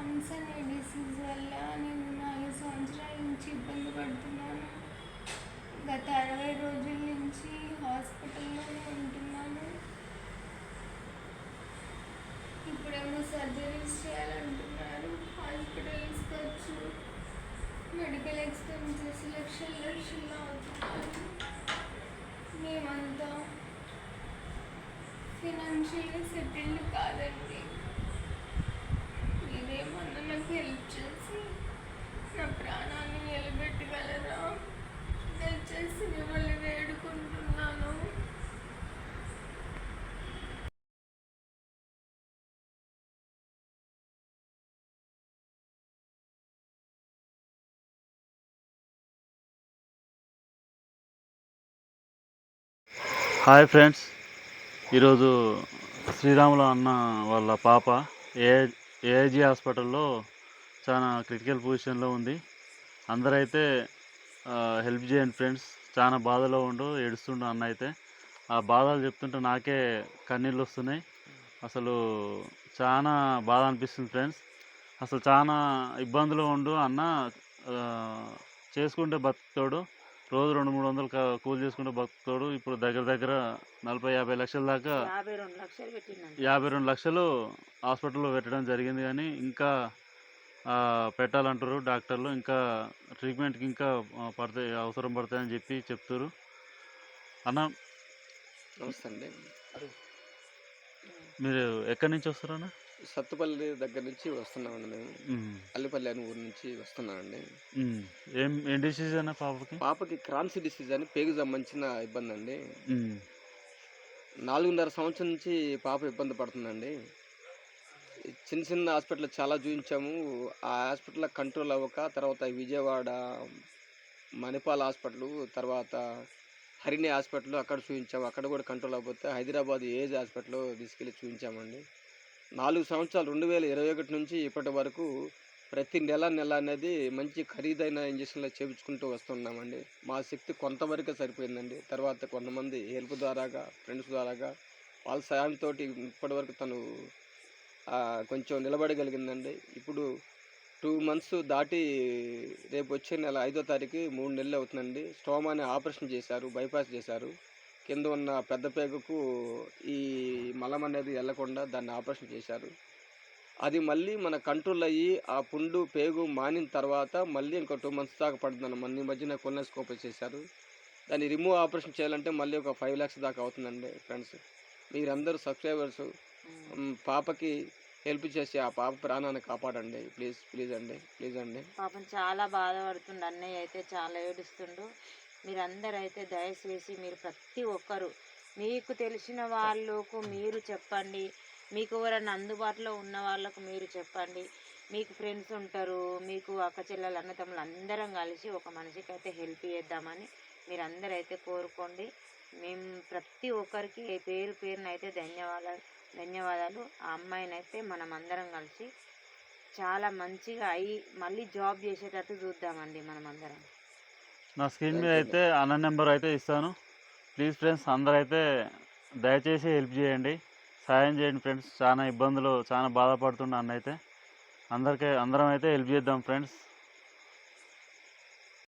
Pans అనే disease వల్ల నేను నాలుగు సంవత్సరాల నుంచి ఇబ్బంది పడుతున్నాను. గత అరవై రోజుల నుంచి హాస్పిటల్లోనే ఉంటున్నాను. ఇప్పుడేమో సర్జరీస్ చేయాలంటున్నారు. హాస్పిటల్స్ ఖర్చు మెడికల్ ఎక్స్పెన్సెస్ లక్షల లక్షలు అవుతున్నాయి. మేమంతా ఫినాన్షియల్గా సెటిల్డ్ కాదండి. మీరేమన్నా నాకు హెల్ప్ చేసి నా ప్రాణాన్ని నిలబెట్టగలరా దయచేసి మిమ్మల్ని వేడుకుంటున్నాను హాయ్ ఫ్రెండ్స్ ఈరోజు శ్రీరాములు అన్న వాళ్ళ పాప ఏ ఏఐజీ హాస్పిటల్లో చాలా క్రిటికల్ పొజిషన్లో ఉంది. అందరైతే హెల్ప్ చేయండి ఫ్రెండ్స్. చాలా బాధలో ఉండు ఏడుస్తుండు అన్న అయితే ఆ బాధలు చెప్తుంటే నాకే కన్నీళ్ళు వస్తున్నాయి. అసలు చాలా బాధ అనిపిస్తుంది ఫ్రెండ్స్. అసలు చాలా ఇబ్బందులు ఉండు అన్న చేసుకుంటే బతుకుతాడు రోజు రెండు మూడు వందలు కూలి చేసుకుంటే బతుకుతాడు. ఇప్పుడు దగ్గర దగ్గర నలభై యాభై లక్షల దాకా యాభై రెండు లక్షలు హాస్పిటల్లో పెట్టడం జరిగింది కానీ ఇంకా ఆ, పెట్టాలంటారు డాక్టర్లు. ఇంకా ట్రీట్మెంట్కి ఇంకా పడతాయి అవసరం పడతాయని చెప్పి చెప్తారు అన్న నమస్తే అండి. మీరు ఎక్కడి నుంచి వస్తారు అన్న సత్తుపల్లి దగ్గర నుంచి వస్తున్నామండి మేము. అల్లిపల్లి అనే ఊరు నుంచి వస్తున్నామండి. ఏం ఏం డిసీజ్ అన్న పాపకి? పాపకి క్రాన్సీ డిసీజ్ అని పేగు సంబంధించిన ఇబ్బంది అండి నాలుగున్నర సంవత్సరం నుంచి పాప ఇబ్బంది పడుతుందండి. చిన్న చిన్న హాస్పిటల్ చాలా చూపించాము. ఆ హాస్పిటల్ కంట్రోల్ అవ్వక తర్వాత విజయవాడ మణిపాల్ హాస్పిటల్ తర్వాత హరిణి హాస్పిటల్ అక్కడ చూపించాము. అక్కడ కూడా కంట్రోల్ అవ్వకపోతే హైదరాబాద్ ఏజ్ హాస్పిటల్ తీసుకెళ్ళి చూపించామండి. నాలుగు సంవత్సరాలు రెండు వేల ఇరవై ఒకటి నుంచి ఇప్పటి వరకు ప్రతి నెల నెల అనేది మంచి ఖరీదైన ఇంజక్షన్లు చేయించుకుంటూ వస్తున్నామండి. మా శక్తి కొంతవరకే సరిపోయిందండి. తర్వాత కొంతమంది హెల్ప్ ద్వారాగా ఫ్రెండ్స్ ద్వారాగా వాళ్ళ సాయంతో ఇప్పటివరకు తను కొంచెం నిలబడగలిగిందండి. ఇప్పుడు టూ మంత్స్ దాటి రేపు వచ్చే నెల ఐదో తారీఖు మూడు నెలలు అవుతుందండి. స్టోమా అనే ఆపరేషన్ చేశారు బైపాస్ చేశారు. కింద ఉన్న పెద్ద పేగుకు ఈ మలం అనేది వెళ్ళకుండా దాన్ని ఆపరేషన్ చేశారు. అది మళ్ళీ మన కంట్రోల్ అయ్యి ఆ పుండు పేగు మానిన తర్వాత మళ్ళీ ఇంకో టూ మంత్స్ దాకా పడుతుందని మన మధ్యన కొనస్కోప్ చేశారు. దాన్ని రిమూవ్ ఆపరేషన్ చేయాలంటే మళ్ళీ ఒక ఫైవ్ ల్యాక్స్ దాకా అవుతుందండి ఫ్రెండ్స్. మీరందరూ సబ్స్క్రైబర్స్ పాపకి హెల్ప్ చేసి ఆ పాప ప్రాణాన్ని కాపాడండి. ప్లీజ్ ప్లీజ్ అండి ప్లీజ్ అండి. పాపం చాలా బాధపడుతుండు. అన్నయ్య అయితే చాలా ఏడుస్తుండు. మీరందరైతే దయచేసి మీరు ప్రతి ఒక్కరు మీకు తెలిసిన వాళ్ళకు మీరు చెప్పండి. మీకు ఎవరైనా అందుబాటులో ఉన్న వాళ్ళకు మీరు చెప్పండి. మీకు ఫ్రెండ్స్ ఉంటారు మీకు అక్క చెల్లెలు అన్నతమ్ములు అందరం కలిసి ఒక మనిషికి అయితే హెల్ప్ చేద్దామని మీరందరూ అయితే కోరుకోండి. మేము ప్రతి ఒక్కరికి పేరు పేరున అయితే ధన్యవాదాలు. ధన్యవాదాలు ఆ అమ్మాయిని అయితే మనం అందరం కలిసి చాలా మంచిగా అయ్యి మళ్ళీ జాబ్ చేసేటట్టు చూద్దామండి మనం అందరం నా స్క్రీన్ మీద అయితే అన్న నెంబర్ అయితే ఇస్తాను. ప్లీజ్ ఫ్రెండ్స్ అందరూ అయితే దయచేసి హెల్ప్ చేయండి. సాయం చేయండి ఫ్రెండ్స్. చాలా ఇబ్బందులు చాలా బాధపడుతున్న అన్న అయితే అందరికీ అందరం అయితే హెల్ప్ చేద్దాం ఫ్రెండ్స్.